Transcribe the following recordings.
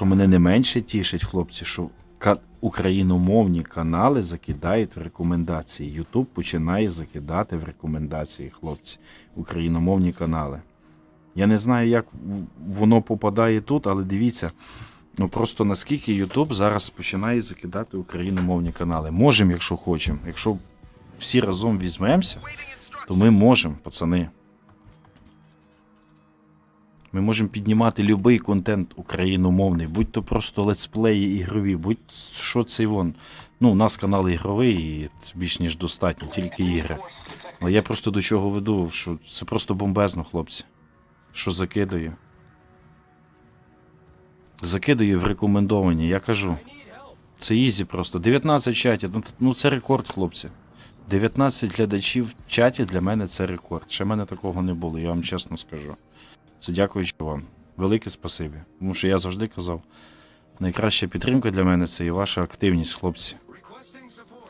що мене не менше тішить, хлопці, що україномовні канали закидають в рекомендації. Ютуб починає закидати в рекомендації, хлопці, україномовні канали. Я не знаю, як воно попадає тут, але дивіться, ну просто наскільки Ютуб зараз починає закидати україномовні канали. Можемо, якщо хочемо. Якщо всі разом візьмемося, то ми можемо, пацани. Ми можемо піднімати будь-який контент україномовний, будь то просто летсплеї ігрові, будь що це вон. Ну, у нас канал ігровий і більш ніж достатньо, тільки ігри. Але я просто до чого веду, що це просто бомбезно, хлопці. Що закидаю. Закидаю в рекомендовані, я кажу. Це ізі просто. 19 в чаті. Ну, Ну це рекорд, хлопці. 19 глядачів в чаті для мене це рекорд. Ще в мене такого не було, я вам чесно скажу. Це дякуючи вам. Велике спасибі. Тому що я завжди казав, найкраща підтримка для мене це і ваша активність, хлопці.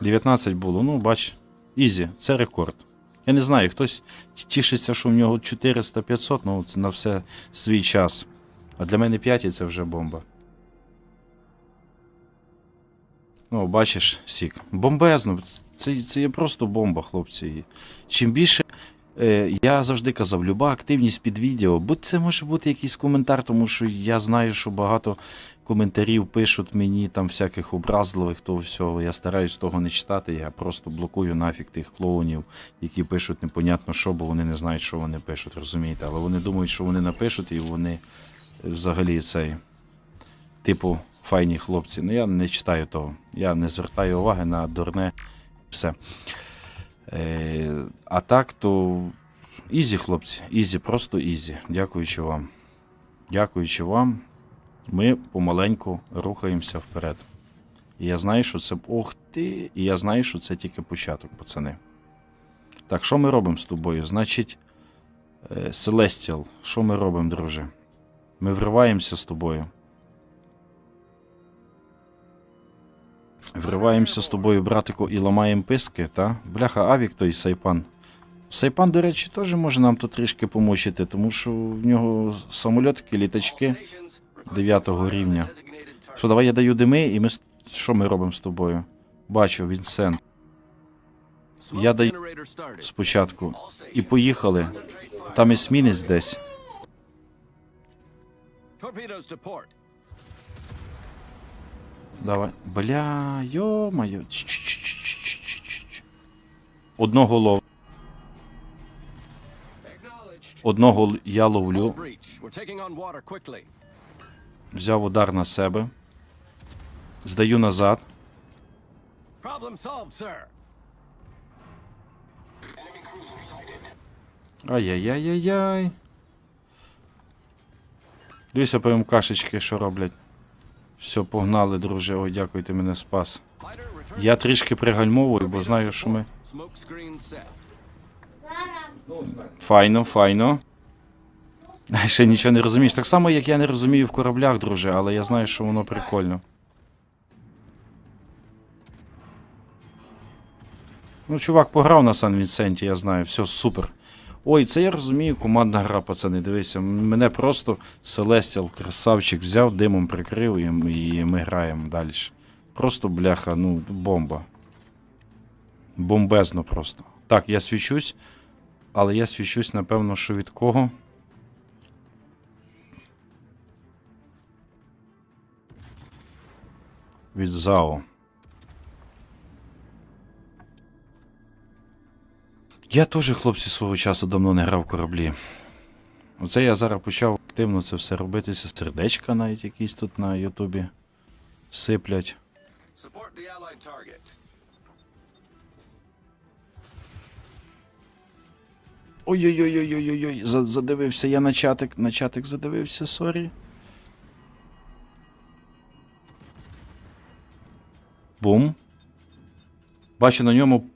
19 було, ну бач, ізі, це рекорд. Я не знаю, хтось тішиться, що в нього 400-500, ну це на все свій час. А для мене 5 це вже бомба. Ну, бачиш, Сік. Бомбезно. Це, це є просто бомба, хлопці. Чим більше. Е, я завжди казав, люба активність під відео, бо це може бути якийсь коментар, тому що я знаю, що багато коментарів пишуть мені там всяких образливих, того всього. Я стараюсь того не читати, я просто блокую нафіг тих клоунів, які пишуть непонятно що, бо вони не знають, що вони пишуть, розумієте? Але вони думають, що вони напишуть, і вони взагалі цей, типу, файні хлопці. Ну я не читаю того. Я не звертаю уваги на дурне все. Е, а так, то ізі, хлопці, ізі, просто ізі. Дякуючи вам. Дякуючи вам, ми помаленьку рухаємося вперед. І я знаю, що це. Ох ти! І я знаю, що це тільки початок, пацани. Так, що ми робимо з тобою? Значить, Celestial, що ми робимо, друже? Ми вриваємося з тобою. Вриваємося з тобою, братику, і ламаємо писки, та? Бляха, Авік той Сайпан. Сайпан, до речі, теж може нам тут трішки помочити, тому що в нього самольотки, літачки 9 рівня. Що, давай я даю дими, і ми. Що ми робимо з тобою? Бачу, Вінсент. Я даю спочатку. І поїхали. Там есмінець десь. Давай. Бля, йо-моє. Одного лов. Одного я ловлю. Взяв удар на себе. Здаю назад. Ай-яй-яй-яй-яй. Дивіться ПМКшечки, що роблять. Все, погнали, друже. Ой, дякую, ти мене спас. Я трішки пригальмовую, бо знаю, що ми. Файно, файно. Ще нічого не розумієш. Так само, як я не розумію в кораблях, друже, але я знаю, що воно прикольно. Ну, чувак пограв на Сан Вінсенті, я знаю, все супер. Ой, це я розумію, командна гра, пацани. Дивися, мене просто Селестіал, красавчик, взяв, димом прикрив і, ми граємо далі. Просто бляха, ну, бомба. Бомбезно просто. Так, я свічусь. Але я свічусь, напевно, що від кого. Від ЗАО. Я теж, хлопці, свого часу давно не грав в кораблі. Оце я зараз почав активно це все робитися. Сердечка навіть якісь тут на Ютубі сиплять. Ой-ой-ой-ой-ой-ой, задивився я на чатик, на чатик задивився, сорі. Бум. Бачу на ньому.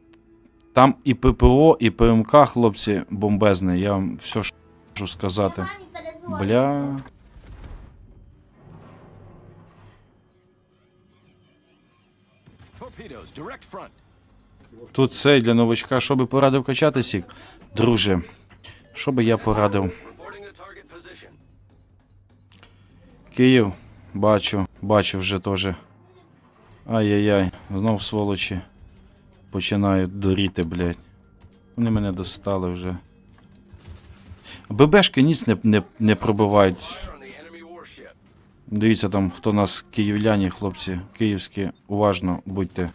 Там і ППО, і ПМК, хлопці, бомбезне. Я вам все ж можу сказати. Бля. Тут цей для новачка, що би порадив качати сік? Друже, що би я порадив? Київ, бачу, бачу вже теж. Ай-яй-яй, знов сволочі. Починають дуріти, блядь. Вони мене достали вже. ББшки ніс не, не, не пробивають. Дивіться там, хто нас київляні, хлопці, київські, уважно будьте.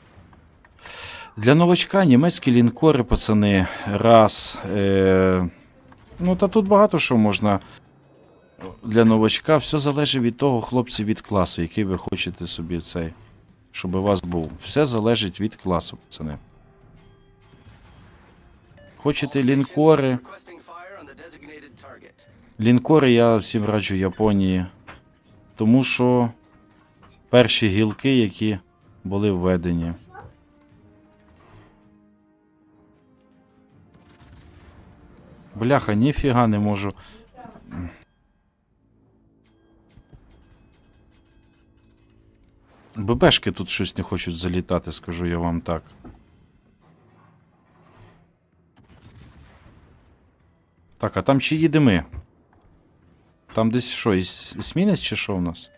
Для новачка німецькі лінкори, пацани, раз. Е, ну, та тут багато що можна. Для новачка все залежить від того, хлопці, від класу, який ви хочете собі цей. Щоб у вас був. Все залежить від класу, пацани. Хочете лінкори. Лінкори я всім раджу Японії. Тому що перші гілки, які були введені. Бляха, ніфіга не можу. ББшки тут щось не хочуть залітати, скажу я вам так. Так, а там чиї дими? Там десь що, ес- есмінець чи що в нас?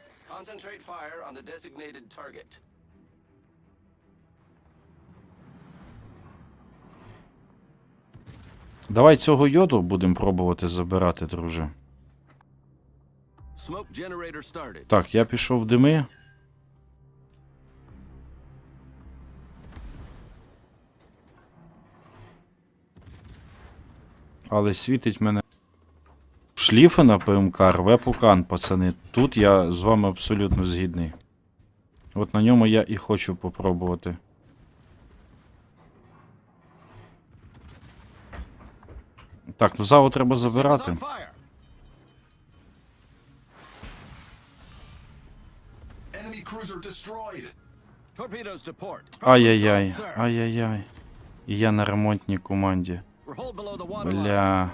Давай цього йоду будемо пробувати забирати, друже. Так, я пішов в дими. Але світить мене. Шліфи на ПМК рве пукан, пацани. Тут я з вами абсолютно згідний. От на ньому я і хочу попробувати. Так, ну заву треба забирати. Ай-яй-яй, ай-яй-яй. І я на ремонтній команді. We're hull below the water Бля.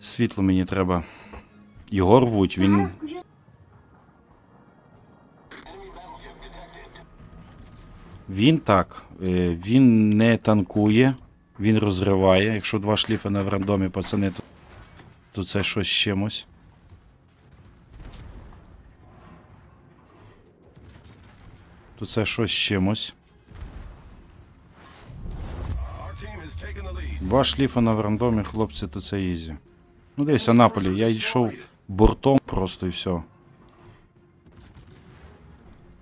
Світло мені треба. Його рвуть, він. Він так. е, Він не танкує, він розриває. Якщо два шліфи на рандомі, пацани, то, то це щось з чимось. То це щось чимось. Два шліфа на рандомі, хлопці, то це ізі. Ну дивись, Анаполі, я йшов бортом просто і все.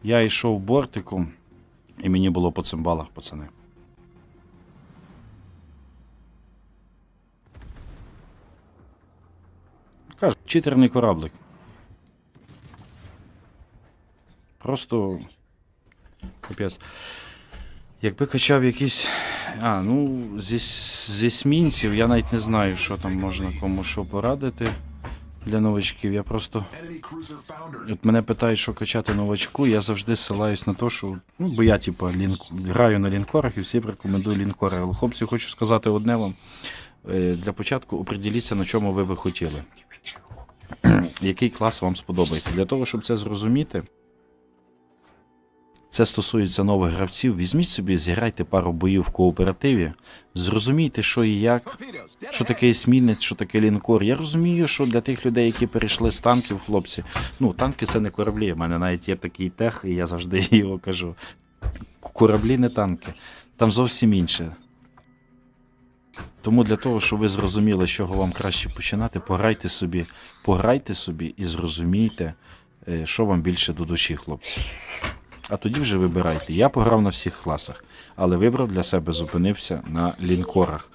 Я йшов бортиком, і мені було по цимбалах, пацани. Кажу, читерний кораблик. Просто. Капець. Якби качав якийсь. А, ну, зі, зі есмінців я навіть не знаю, що там можна кому що порадити для новачків. Я просто. От мене питають, що качати новачку, я завжди ссилаюсь на те, що. Ну, бо я, типу, лінк... граю на лінкорах і всім рекомендую лінкори. Але хлопці, хочу сказати одне вам. Е, Для початку оприділіться, на чому ви би хотіли. Який клас вам сподобається. Для того, щоб це зрозуміти. Це стосується нових гравців. Візьміть собі, зіграйте пару боїв в кооперативі, зрозумійте, що і як, що таке есмінець, що таке лінкор. Я розумію, що для тих людей, які перейшли з танків, хлопці, ну, танки це не кораблі. У мене навіть є такий тех, і я завжди його кажу. Кораблі не танки. Там зовсім інше. Тому для того, щоб ви зрозуміли, з чого вам краще починати, пограйте собі, пограйте собі і зрозумійте, е, що вам більше до душі, хлопці. А тоді вже вибирайте. Я пограв на всіх класах, але вибрав для себе, зупинився на лінкорах.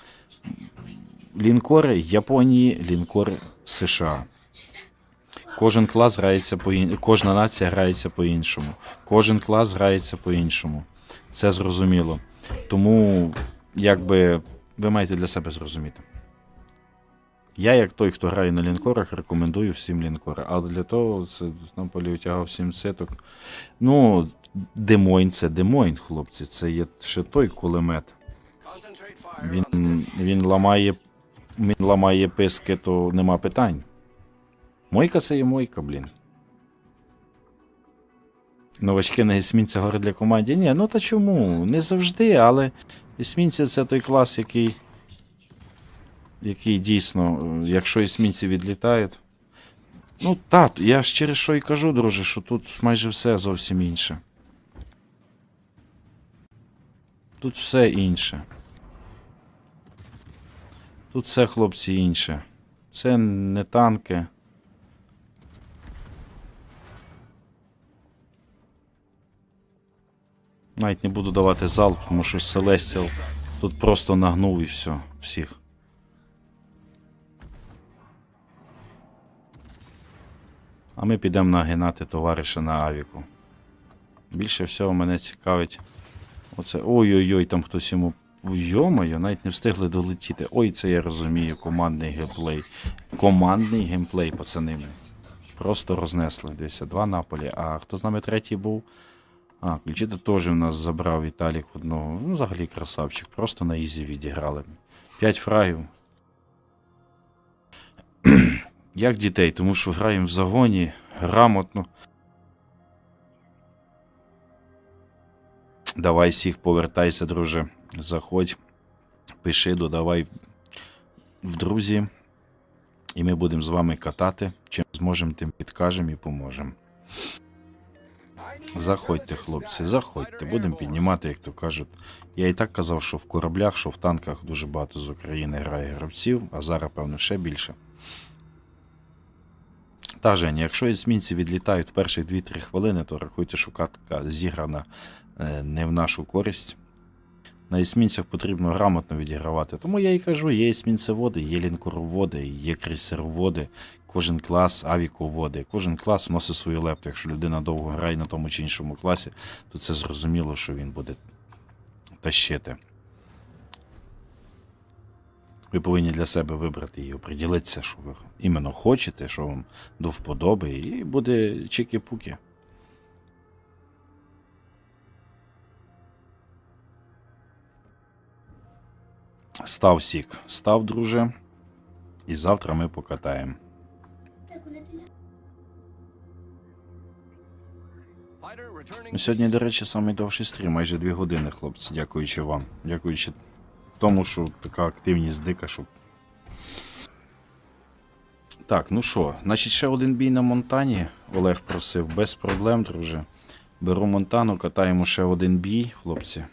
Лінкори Японії, лінкори США. Кожен клас грається по ін... кожна нація грається по-іншому. Кожен клас грається по-іншому. Це зрозуміло. Тому, якби ви маєте для себе зрозуміти. Я, як той, хто грає на лінкорах, рекомендую всім лінкори. Але для того це на полі витягав сім сеток. Ну, Демойн це Демойн, хлопці. Це є ще той кулемет. Він, він ламає. Він ламає писки, то нема питань. Мойка це є мойка, блін. Новачки на есмінця говорять для команді. Ні, ну та чому? Не завжди, але есмінці це той клас, який. Який дійсно, якщо есмінці відлітають. Ну, так, я ж через що і кажу, друже, що тут майже все зовсім інше. Тут все інше. Тут все, хлопці, інше. Це не танки. Навіть не буду давати залп, тому що Селестіал тут просто нагнув і все, всіх. А ми підемо нагинати товариша на Авіку. Більше всього мене цікавить. Оце. Ой-ой-ой, там хтось йому. Йомаю, навіть не встигли долетіти. Ой, це я розумію. Командний геймплей. Командний геймплей, пацани. Просто рознесли. Дивіться, два наполі. А хто з нами третій був? А, ключити теж у нас забрав Віталік одного. Ну, взагалі красавчик. Просто на ізі відіграли. П'ять фрагів. Як дітей, тому що граємо в загоні, грамотно. Давай всіх повертайся, друже. Заходь, пиши, додавай в друзі. І ми будемо з вами катати. Чим зможемо, тим підкажемо і поможемо. Заходьте, хлопці, заходьте. Будемо піднімати, як то кажуть. Я і так казав, що в кораблях, що в танках дуже багато з України грає гравців, а зараз, певно, ще більше. Та Женя, якщо есмінці відлітають в перших 2-3 хвилини, то рахуйте, що катка зіграна е, не в нашу користь. На есмінцях потрібно грамотно відігравати. Тому я і кажу, є есмінцеводи, є лінкороводи, є крейсероводи, кожен клас авіководи, кожен клас вносить свою лепту. Якщо людина довго грає на тому чи іншому класі, то це зрозуміло, що він буде тащити. Ви повинні для себе вибрати і оприділитися, що ви іменно хочете, що вам до вподоби, і буде чики-пуки. Став сік, став, друже. І завтра ми покатаємо. Ну, Сьогодні, до речі, найдовший стрім, майже 2 години, хлопці, дякуючи вам. Дякуючи тому, що така активність дика, що. Так, ну що, значить, ще один бій на Монтані. Олег просив, без проблем, друже. Беру Монтану, катаємо ще один бій, хлопці.